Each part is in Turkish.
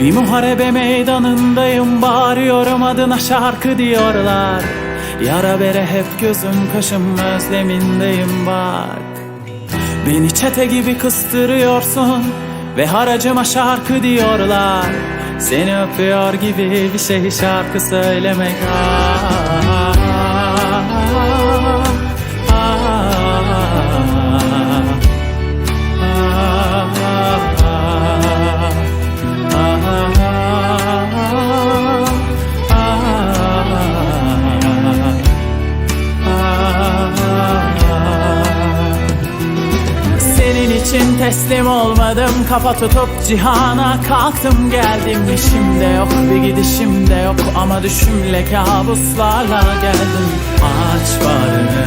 Bir muharebe meydanındayım Bağırıyorum adına şarkı diyorlar. Yara bere hep gözüm kaşım özlemindeyim bak. Beni çete gibi kıstırıyorsun Ve haracıma şarkı diyorlar. Seni öpüyor gibi bir şey şarkı söylemek ah, Senin için teslim olmadım. Kafa tutup cihana kalktım geldim. İşim de yok bir gidişim de yok. Ama düşümle kabuslarla geldim. Aç barını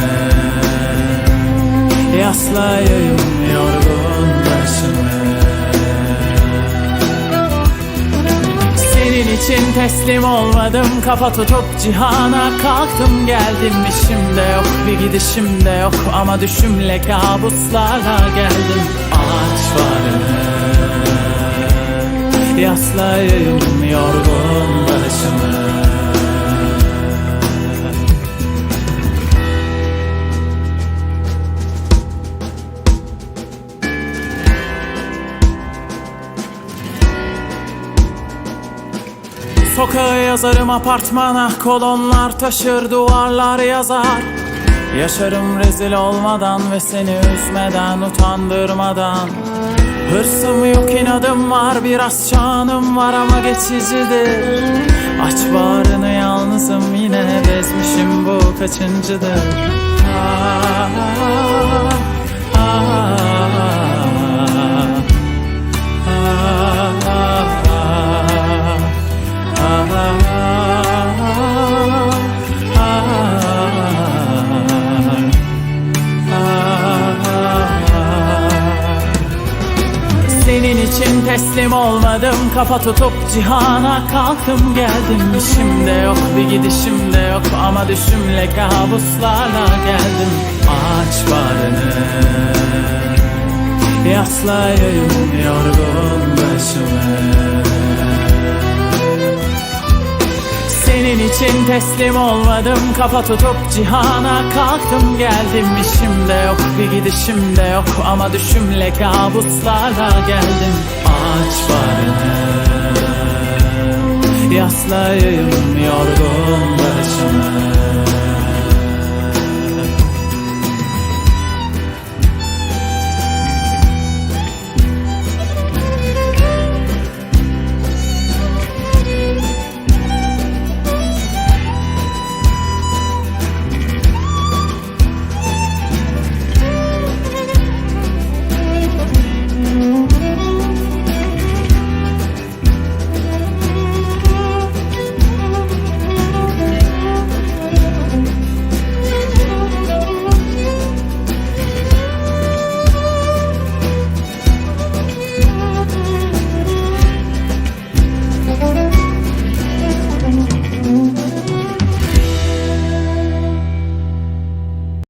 Yaslayayım yorgun başımı Senin için teslim olmadım. Kafa tutup cihana kalktım geldim. İşim de yok bir gidişim de yok. Ama düşümle kabuslarla geldim. Aç barını Yaslayayım yorgun başımı Sokağa yazarım apartmana Kolonlar taşır duvarlar yazar. Yaşarım rezil olmadan ve seni üzmeden utandırmadan. Hırsım yok inadım var biraz şanım var ama geçicidir. Aç bağrını yalnızım yine bezmişim bu kaçıncıdır? Ah, ah, Senin için teslim olmadım. Kafa tutup cihana kalktım geldim. İşim de yok bir gidişim de yok. Ama düşümle kabuslarla geldim. Aç barını Yaslayayım yorgun başımı senin için teslim olmadım. Kafa tutup cihana kalktım geldim. İşim de yok bir gidişim de yok. Ama düşümle kabuslarla geldim. Aç barını Yaslayayım yorgun başımı